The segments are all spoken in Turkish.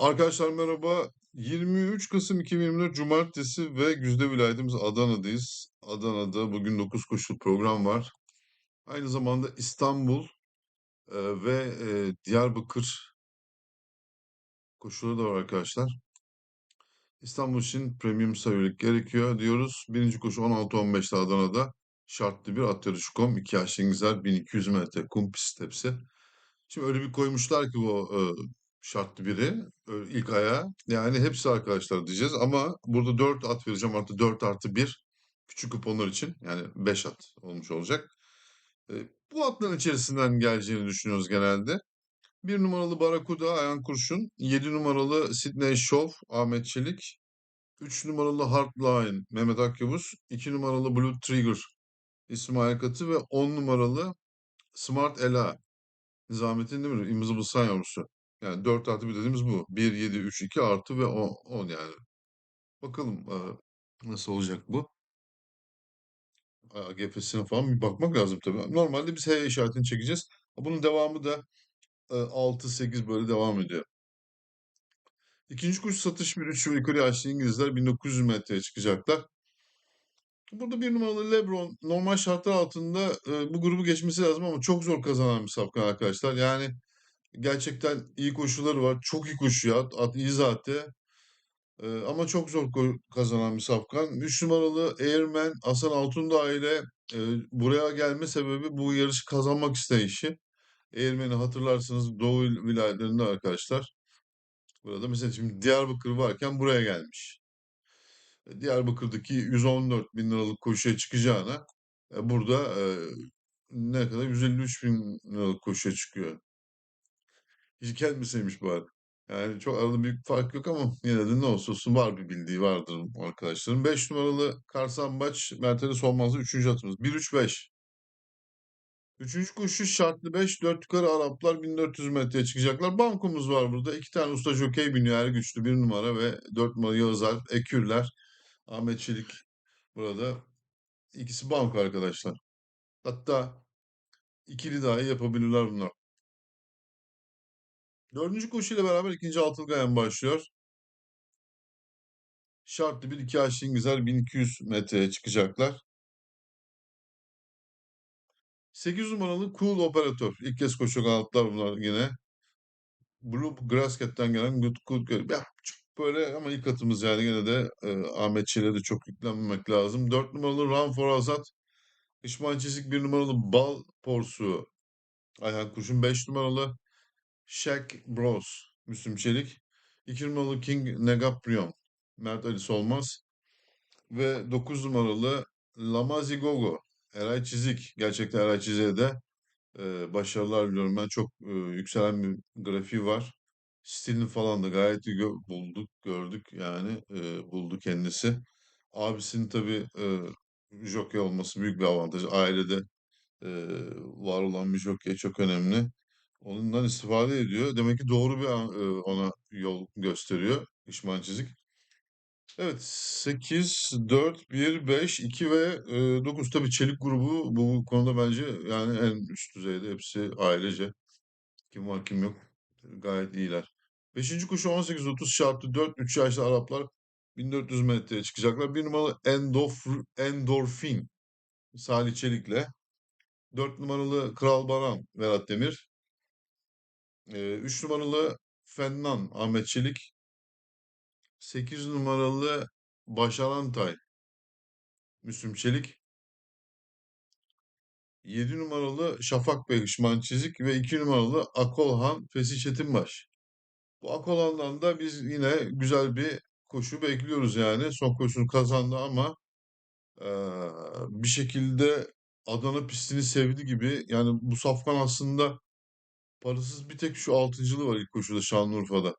Arkadaşlar merhaba. 23 Kasım 2024 Cumartesi ve güzde vilayetimiz Adana'dayız. Adana'da bugün 9 koşulu program var. Aynı zamanda İstanbul e, ve e, Diyarbakır koşuları da var arkadaşlar. İstanbul için premium sayılık gerekiyor diyoruz. Birinci koşu 16-15'te Adana'da. Şartlı bir at yarışı kom. 2 yaş İngilizler 1200 metre kum pist hepsi. Şimdi öyle bir koymuşlar ki bu e, şartlı biri e, ilk aya. Yani hepsi arkadaşlar diyeceğiz ama burada 4 at vereceğim artı 4 artı 1 küçük kuponlar için yani 5 at olmuş olacak. E, bu atların içerisinden geleceğini düşünüyoruz genelde. 1 numaralı Barakuda Ayhan Kurşun, 7 numaralı Sydney Show Ahmet Çelik, 3 numaralı Hardline Mehmet Akyavuz, 2 numaralı Blue Trigger İsmail Katı ve 10 numaralı Smart Ela Nizamettin değil mi? Invisible Sun yavrusu. Yani 4 artı 1 dediğimiz bu. 1, 7, 3, 2 artı ve 10, 10 yani. Bakalım nasıl olacak bu. AGF'sine falan bir bakmak lazım tabii. Normalde biz H işaretini çekeceğiz. Bunun devamı da e, 6, 8 böyle devam ediyor. İkinci kuş satış bir 3 ve yukarı yaşlı İngilizler 1900 metreye çıkacaklar. Burada bir numaralı LeBron normal şartlar altında bu grubu geçmesi lazım ama çok zor kazanan bir safkan arkadaşlar. Yani gerçekten iyi koşuları var. Çok iyi koşuyor. At, at iyi zaten. E, ama çok zor kazanan bir safkan. 3 numaralı Airman Hasan Altundağ ile e, buraya gelme sebebi bu yarışı kazanmak isteyişi. Airman'i hatırlarsınız Doğu vilayetlerinde arkadaşlar. Burada mesela şimdi Diyarbakır varken buraya gelmiş. E, Diyarbakır'daki 114 bin liralık koşuya çıkacağına e, burada ne kadar 153 bin liralık koşuya çıkıyor. Hiç gelmeseymiş bari. Yani çok arada büyük fark yok ama yine de ne olsa olsun var bir bildiği vardır arkadaşlarım. 5 numaralı Karsambaç Mercedes olmazsa 3. atımız. 1-3-5. Üçüncü koşu şartlı 5. 4 yukarı Araplar 1400 metreye çıkacaklar. Bankomuz var burada. İki tane usta jokey biniyor her güçlü. 1 numara ve 4 numara Yağızlar, Ekürler, Ahmet Çelik burada. İkisi banko arkadaşlar. Hatta ikili dahi yapabilirler bunlar. Dördüncü koşuyla beraber ikinci altılı gayen başlıyor. Şartlı bir iki aşçı İngilizler 1200 metreye çıkacaklar. 8 numaralı Cool Operatör. İlk kez koşuyor kanatlar bunlar yine. Blue Grasket'ten gelen Good Good. Ya, böyle ama ilk atımız yani yine de e, Ahmet Çelik'e de çok yüklenmemek lazım. 4 numaralı Run for Azat. İşman Çizik 1 numaralı Bal Porsu. Ayhan Kurşun 5 numaralı Shaq Bros. Müslüm Çelik. 2 numaralı King Negaprion. Mert Ali Solmaz. Ve 9 numaralı Lamazi Gogo. Eray Çizik. Gerçekten Eray Çizik'e de e, başarılar diliyorum. Ben çok e, yükselen bir grafiği var. Stilini falan da gayet iyi gö- bulduk, gördük yani e, buldu kendisi. Abisinin tabii e, jockey olması büyük bir avantaj. Ailede e, var olan bir jockey çok önemli. Ondan istifade ediyor. Demek ki doğru bir ona yol gösteriyor İşman Çizik. Evet 8, 4, 1, 5, 2 ve e, 9 tabii Çelik grubu bu konuda bence yani en üst düzeyde hepsi ailece. Kim var kim yok gayet iyiler. Beşinci koşu 18-30 şartlı 4 3 yaşlı Araplar 1400 metreye çıkacaklar. Bir numaralı Endof, Endorfin Salih Çelik'le. 4 numaralı Kral Baran Vedat Demir. 3 numaralı Fennan Ahmet Çelik. 8 numaralı Başarantay Müslüm Çelik. 7 numaralı Şafak Bey Işman Çizik ve 2 numaralı Akolhan Fesih Çetinbaş. Bu Akolan'dan da biz yine güzel bir koşu bekliyoruz yani. Son koşusunu kazandı ama eee, bir şekilde Adana pistini sevdi gibi. Yani bu safkan aslında parasız bir tek şu altıncılığı var ilk koşuda Şanlıurfa'da.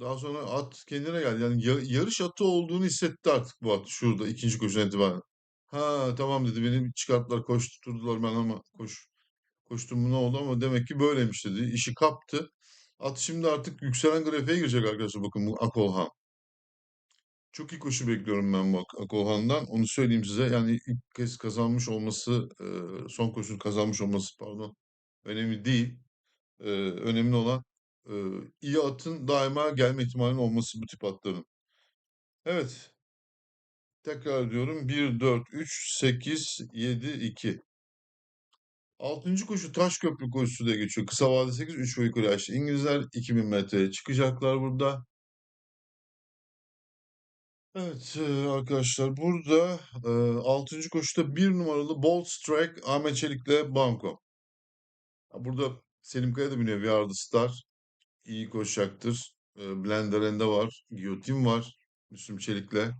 Daha sonra at kendine geldi. Yani ya- yarış atı olduğunu hissetti artık bu at şurada ikinci koşudan itibaren. Ha tamam dedi beni çıkarttılar koşturdular ben ama koş koştum bu ne oldu ama demek ki böyleymiş dedi. İşi kaptı. At şimdi artık yükselen grafiğe girecek arkadaşlar bakın bu Akolhan. Çok iyi koşu bekliyorum ben bu Ak- Akolhan'dan. Onu söyleyeyim size. Yani ilk kez kazanmış olması, son koşu kazanmış olması pardon. Önemli değil. E, önemli olan e, iyi atın daima gelme ihtimalinin olması bu tip atların. Evet. Tekrar diyorum. 1, 4, 3, 8, 7, 2. Altıncı koşu Taşköprü koşusu diye geçiyor. Kısa vade 8, 3 ve yukarı yaşlı. İngilizler 2000 metreye çıkacaklar burada. Evet arkadaşlar burada e, 6. koşuda bir numaralı Bold Strike Ahmet Çelik'le Banko. Burada Selim Kaya da Are The Star. İyi koşacaktır. E, Blender'ende var. Giyotin var. Müslüm Çelik'le.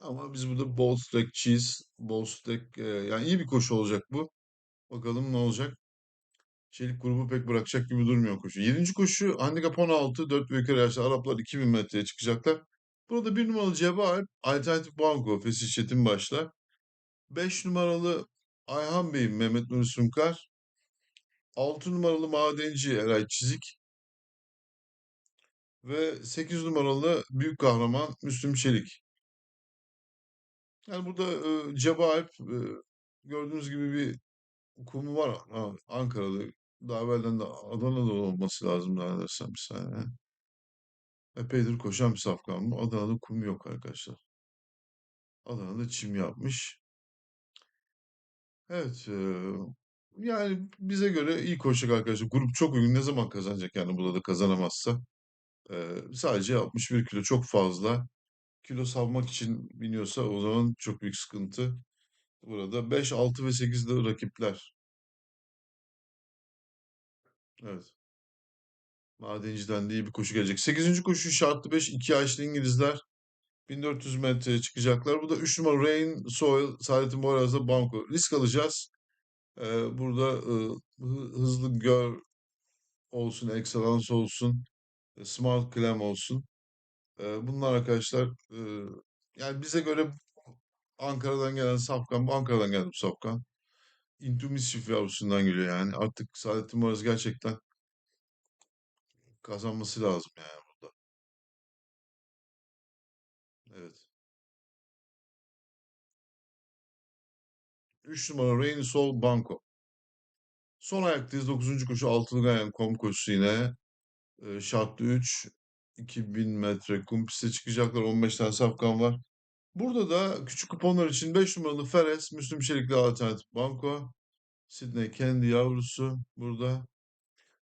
Ama biz burada Bold Strike Cheese, Bold Strike e, yani iyi bir koşu olacak bu. Bakalım ne olacak. Çelik grubu pek bırakacak gibi durmuyor koşu. Yedinci koşu handikap 16. 4 ve yukarı yaşlı Araplar 2000 metreye çıkacaklar. Burada bir numaralı Cevahir, Alternatif Banko, Fesih Çetin başlar. 5 numaralı Ayhan Bey, Mehmet Nuri Sunkar. 6 numaralı Madenci Eray Çizik. Ve 8 numaralı Büyük Kahraman Müslüm Çelik. Yani burada e, Cevahir e, gördüğünüz gibi bir kumu var ha, Ankara'da. Daha evvelden de Adana'da olması lazım zannedersem bir saniye. Epeydir koşan bir safkan bu. Adana'da kum yok arkadaşlar. Adana'da çim yapmış. Evet. eee, yani bize göre iyi koşacak arkadaşlar. Grup çok uygun. Ne zaman kazanacak yani burada da kazanamazsa? Eee, sadece 61 kilo çok fazla. Kilo salmak için biniyorsa o zaman çok büyük sıkıntı. Burada 5, 6 ve 8'de rakipler. Evet. Madenci'den de iyi bir koşu gelecek. Sekizinci koşu şartlı 5. 2 yaşlı İngilizler 1400 metreye çıkacaklar. Bu da 3 numara Rain Soil Saadettin Boyraz'da banko. Risk alacağız. Ee, burada e, hı- hızlı gör olsun, excellence olsun, e, smart clam olsun. Ee, bunlar arkadaşlar e, yani bize göre Ankara'dan gelen safkan, bu Ankara'dan geldi bu safkan. Into Mischief yavrusundan geliyor yani. Artık Saadettin Boyraz gerçekten kazanması lazım yani Evet. 3 numara Rain Soul Banco. Son ayaktayız. dokuzuncu koşu altılı gayen kom koşusu yine. Ee, şartlı 3. 2000 metre kum piste çıkacaklar. 15 tane safkan var. Burada da küçük kuponlar için 5 numaralı Feres, Müslüm Çelikli Alternatif Banko. Sydney kendi yavrusu burada.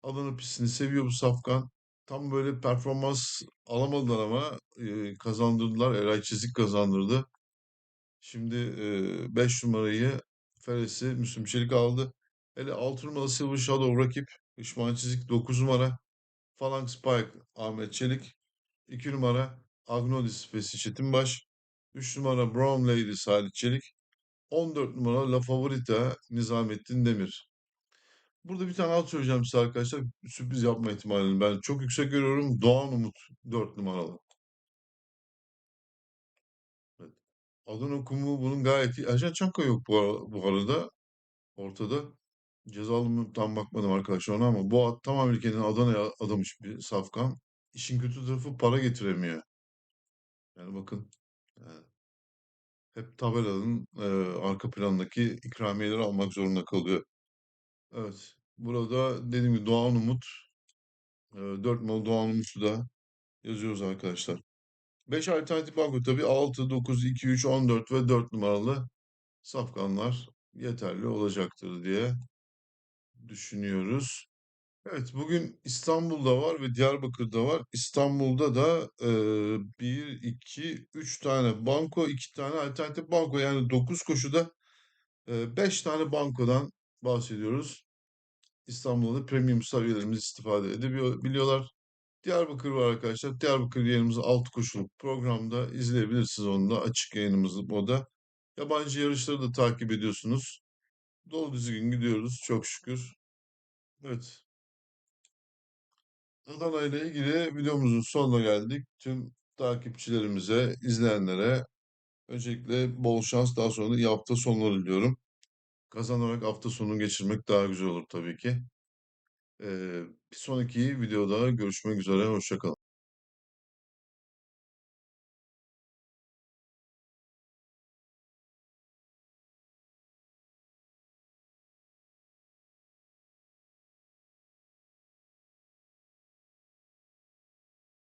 Adana pistini seviyor bu safkan. Tam böyle performans alamadılar ama e, kazandırdılar. Eray Çizik kazandırdı. Şimdi 5 numarayı Feres'i Müslüm Çelik aldı. Hele 6 numaralı Silver Shadow rakip. Işman Çizik 9 numara. Phalanx Spike Ahmet Çelik. 2 numara Agnodis Fesih Çetinbaş. 3 numara Brown Lady Salih Çelik. 14 numara La Favorita Nizamettin Demir. Burada bir tane alt söyleyeceğim size arkadaşlar. Sürpriz yapma ihtimalini ben çok yüksek görüyorum. Doğan Umut 4 numaralı. Evet. Adana kumu bunun gayet iyi. Ercan Çanka yok bu, ara- bu arada ortada. Cezalı mı tam bakmadım arkadaşlar ona ama bu at tamamen kendini Adana'ya adamış bir safkan. İşin kötü tarafı para getiremiyor. Yani bakın yani hep tabelanın e, arka plandaki ikramiyeleri almak zorunda kalıyor. Evet. Burada dediğim gibi Doğan Umut, e, 4 numaralı Doğan Umut'u da yazıyoruz arkadaşlar. 5 alternatif banko tabii 6, 9, 2, 3, 14 ve 4 numaralı safkanlar yeterli olacaktır diye düşünüyoruz. Evet, bugün İstanbul'da var ve Diyarbakır'da var. İstanbul'da da eee 1, 2, 3 tane banko, 2 tane alternatif banko. Yani 9 koşuda 5 tane bankodan bahsediyoruz. İstanbul'da da premium star üyelerimiz istifade edebiliyorlar. Diyarbakır var arkadaşlar. Diyarbakır yayınımızı 6 koşuluk programda izleyebilirsiniz onu da. Açık yayınımızı o da. Yabancı yarışları da takip ediyorsunuz. Dolu düzgün gidiyoruz çok şükür. Evet. Adana ile ilgili videomuzun sonuna geldik. Tüm takipçilerimize, izleyenlere öncelikle bol şans daha sonra da iyi sonları diliyorum. Kazanarak hafta sonunu geçirmek daha güzel olur tabii ki. Ee, bir sonraki videoda görüşmek üzere. Hoşça kalın.